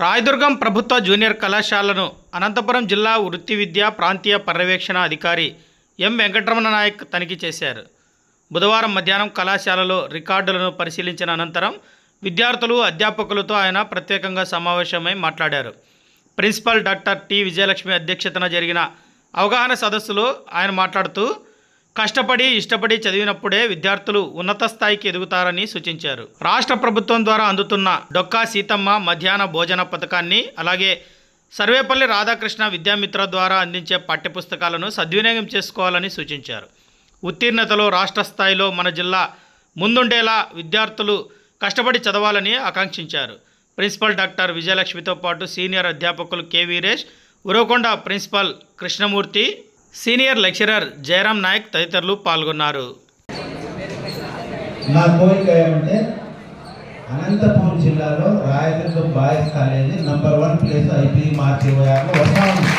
రాయదుర్గం ప్రభుత్వ జూనియర్ కళాశాలను అనంతపురం జిల్లా వృత్తి విద్యా ప్రాంతీయ పర్యవేక్షణ అధికారి ఎం వెంకటరమణ నాయక్ తనిఖీ చేశారు. బుధవారం మధ్యాహ్నం కళాశాలలో రికార్డులను పరిశీలించిన అనంతరం విద్యార్థులు అధ్యాపకులతో ఆయన ప్రత్యేకంగా సమావేశమై మాట్లాడారు. ప్రిన్సిపల్ డాక్టర్ టి విజయలక్ష్మి అధ్యక్షతన జరిగిన అవగాహన సదస్సులో ఆయన మాట్లాడుతూ కష్టపడి ఇష్టపడి చదివినప్పుడే విద్యార్థులు ఉన్నత స్థాయికి ఎదుగుతారని సూచించారు. రాష్ట్ర ప్రభుత్వం ద్వారా అందుతున్న డొక్కా సీతమ్మ మధ్యాహ్న భోజన పథకాన్ని అలాగే సర్వేపల్లి రాధాకృష్ణ విద్యామిత్ర ద్వారా అందించే పాఠ్యపుస్తకాలను సద్వినియోగం చేసుకోవాలని సూచించారు. ఉత్తీర్ణతలో రాష్ట్ర స్థాయిలో మన జిల్లా ముందుండేలా విద్యార్థులు కష్టపడి చదవాలని ఆకాంక్షించారు. ప్రిన్సిపల్ డాక్టర్ విజయలక్ష్మితో పాటు సీనియర్ అధ్యాపకులు K Veeresh Uravakonda principal Krishnamurthy senior lecturer Jayaram Nayak తదితరులు పాల్గొన్నారు. నా కోరిక ఏమంటే అనంతపురం జిల్లాలో Rayadurgam boys college number one place IP మార్చి ఇరవై ఆరులో వస్తా. ఉంది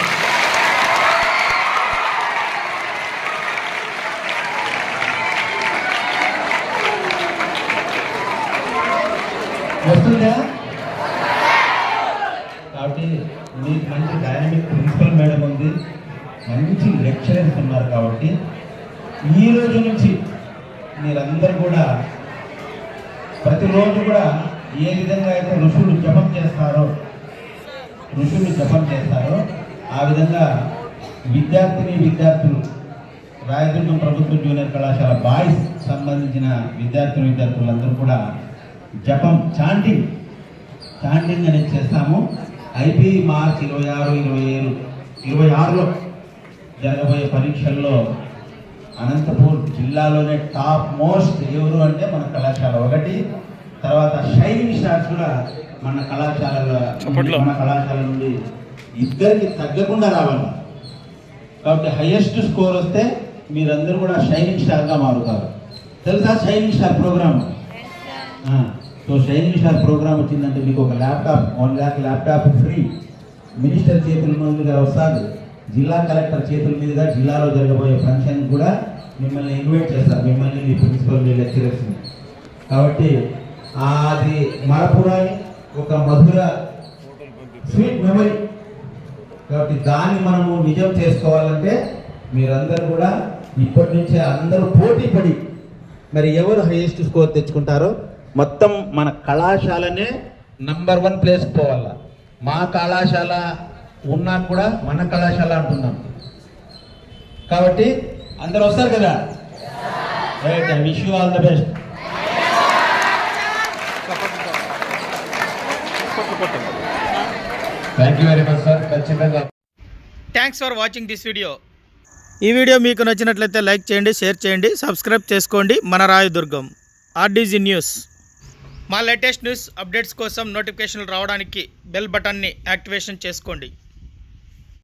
వస్తుందా? కాబట్టి మీకు మంచి డైనమిక్ ప్రిన్సిపల్ మేడం ఉంది. మంచి లెక్చరర్స్ ఉన్నారు కాబట్టి ఈ రోజు నుంచి మీరందరూ కూడా ప్రతిరోజు కూడా ఏ విధంగా అయితే ఋషులు జపం చేస్తారో ఋషులు జపం చేస్తారో ఆ విధంగా విద్యార్థిని విద్యార్థులు రాయదుర్గం ప్రభుత్వ జూనియర్ కళాశాల బాయ్స్ సంబంధించిన విద్యార్థులు విద్యార్థులందరూ కూడా జపం చాంటింగ్ చాంటింగ్ అనేది చేస్తాము. ఐపీ మార్చ్ ఇరవై ఆరు ఇరవై ఏడు ఇరవై ఆరులో జరగబోయే పరీక్షల్లో అనంతపూర్ జిల్లాలోనే టాప్ మోస్ట్ ఎవరు అంటే మన కళాశాల ఒకటి తర్వాత షైనింగ్ స్టార్స్ కూడా మన కళాశాల. మన కళాశాల నుండి ఇద్దరికి తగ్గకుండా రావాలి. కాబట్టి హైయెస్ట్ స్కోర్ వస్తే మీరందరూ కూడా షైనింగ్ స్టార్గా మారుతారు. తెలుసా shining star program so shining star program వచ్చిందంటే మీకు ఒక laptop one lakh laptop free minister చేతుల మీదుగా వస్తుంది. జిల్లా కలెక్టర్ చేతుల మీదుగా జిల్లాలో జరగబోయే ఫంక్షన్ కూడా మిమ్మల్ని ఇన్వైట్ చేస్తారు. మిమ్మల్ని మీ ప్రిన్సిపల్ మీ లెక్చరర్స్ని కాబట్టి అది మరపురాని ఒక మధుర స్వీట్ మెమరీ. కాబట్టి దాన్ని మనము నిజం చేసుకోవాలంటే మీరందరూ కూడా ఇప్పటి నుంచే అందరూ పోటీ పడి మరి ఎవరు హైయెస్ట్ స్కోర్ తెచ్చుకుంటారో మొత్తం మన కళాశాలనే నంబర్ వన్ ప్లేస్ పోవాల. మా కళాశాల ఉన్నా కూడా మన కళాశాల అంటున్నాం. కాబట్టి అందరు వస్తారు కదా? Right I wish you all the best thank you very much sir ఖచ్చితంగా. Thanks for watching this video ఈ వీడియో మీకు నచ్చినట్లయితే లైక్ చేయండి షేర్ చేయండి సబ్స్క్రైబ్ చేసుకోండి. మన రాయదుర్గం ఆర్డీజీ న్యూస్ మా లేటెస్ట్ న్యూస్ అప్డేట్స్ కోసం నోటిఫికేషన్లు రావడానికి బెల్ బటన్ని యాక్టివేషన్ చేసుకోండి.